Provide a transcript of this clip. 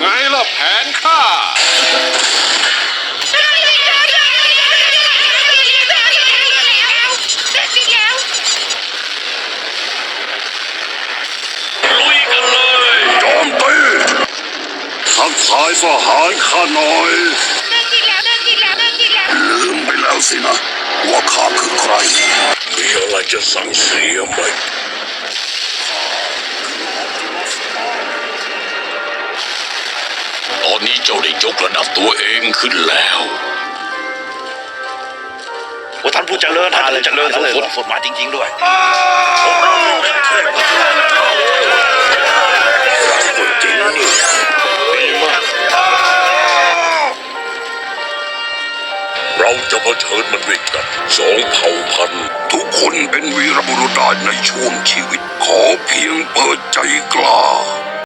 ไงล่ะแผนข้า ลุยกันเลย โจมตีทักทายสหายข้าน่อย ลืมไปแล้วสินะ ว่าข้าคือใคร มีอะไรจะสั่งเสียไหม ต อนนี้เจ้าได้ยกระดับตัวเองขึ้นแล้วว่าท่านผู้เจริญท่านผู้เจริญท่านฝนฝนมาจริง ๆ ด้วยจริงนี่ดีมากเราจะเผชิญมันด้วยกันสองเผ่าพันธุ์ทุกคนเป็นวีรบุรุษได้ในช่วงชีวิต ขอเพียงเปิดใจก